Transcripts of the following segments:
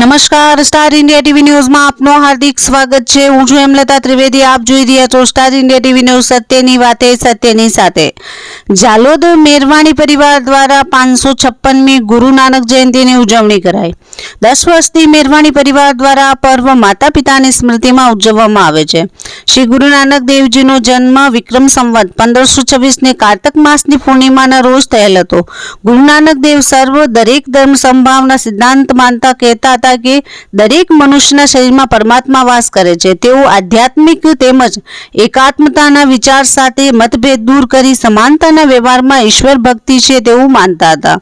નમસ્કાર, star India TV ન્યૂઝમાં આપનું હાર્દિક સ્વાગત છે. હું છું હેમલતા ત્રિવેદી. આપ જોઈ રહ્યા છો સ્ટાર ઇન્ડિયા ટીવી ન્યૂઝ સત્યની વાતે, સત્યની સાથે. જાલોદ મેરવાણી પરિવાર દ્વારા પાંચસો છપ્પનમી ગુરુ નાનક જયંતિની ઉજવણી કરાઈ. દસ વર્ષથી મેરવાણી પરિવાર દ્વારા આ પર્વ માતા પિતાની સ્મૃતિમાં ઉજવવામાં આવે છે. શ્રી ગુરુ નાનક દેવજીનો જન્મ વિક્રમ સંવત પંદરસો છવ્વીસને કારતક માસની પૂર્ણિમાના રોજ થયેલ હતો. ગુરુ નાનક દેવ સર્વ દરેક ધર્મ સંભાવના સિદ્ધાંત માનતા કહેતા હતા કે દરેક મનુષ્યના શરીરમાં પરમાત્મા વાસ કરે છે. તેઓ આધ્યાત્મિક તેમજ એકાત્મતાના વિચાર સાથે મતભેદ દૂર કરી સમાનતાના વ્યવહારમાં ઈશ્વર ભક્તિ છે તેવું માનતા હતા.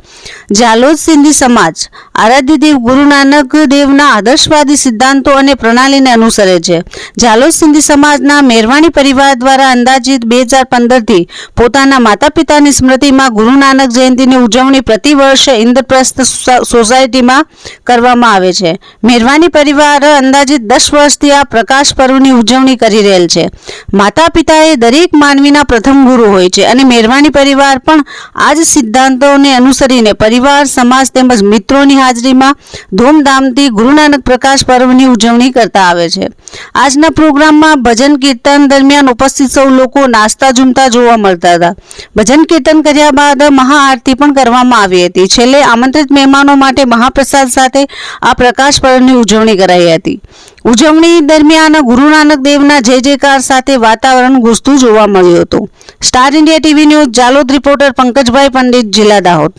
જાલોદ સિંધી સમાજ આરાધ્ય દેવ ગુરુ નાનક દેવના આદર્શવાદી સિદ્ધાંતો અને પ્રણાલીને અનુસરે છે. જાલોદ સિંધી સમાજના મેરવાણી પરિવાર દ્વારા અંદાજિત બે હજાર પંદરથી પોતાના માતા પિતાની સ્મૃતિમાં ગુરુ નાનક જયંતિની ઉજવણી પ્રતિ વર્ષે ઇન્દ્રપ્રસ્થ સોસાયટીમાં કરવામાં આવે છે. મેરવાણી પરિવાર અંદાજિત દસ વર્ષથી આ પ્રકાશ પર્વની ઉજવણી કરી રહેલ છે. માતા પિતા એ દરેક માનવીના પ્રથમ ગુરુ હોય છે અને મેરવાની પરિવાર પણ આ જ સિદ્ધાંતોને અનુસરીને પરિવાર, સમાજ તેમજ મિત્રોની હાજરીમાં ધૂમધામથી ગુરુ પ્રકાશ પર્વની ઉજવણી કરતા આવે છે. આજના પ્રોગ્રામમાં ભજન કીર્તન દરમિયાન ઉપસ્થિત સૌ લોકો નાસ્તા જુમતા જોવા મળતા હતા. ભજન કીર્તન કર્યા બાદ મહાઆરતી પણ કરવામાં આવી હતી. છેલ્લે આમંત્રિત મહેમાનો માટે મહાપ્રસાદ સાથે આ પ્રકાશ પર્વની ઉજવણી કરાઈ હતી. ઉજવણી દરમિયાન ગુરુ નાનક દેવના જય જયકાર સાથે વાતાવરણ ગુંજતું જોવા મળ્યું હતું. Star India TV news Jalod reporter Pankajbhai Pandit, જિલ્લા દાહોદ.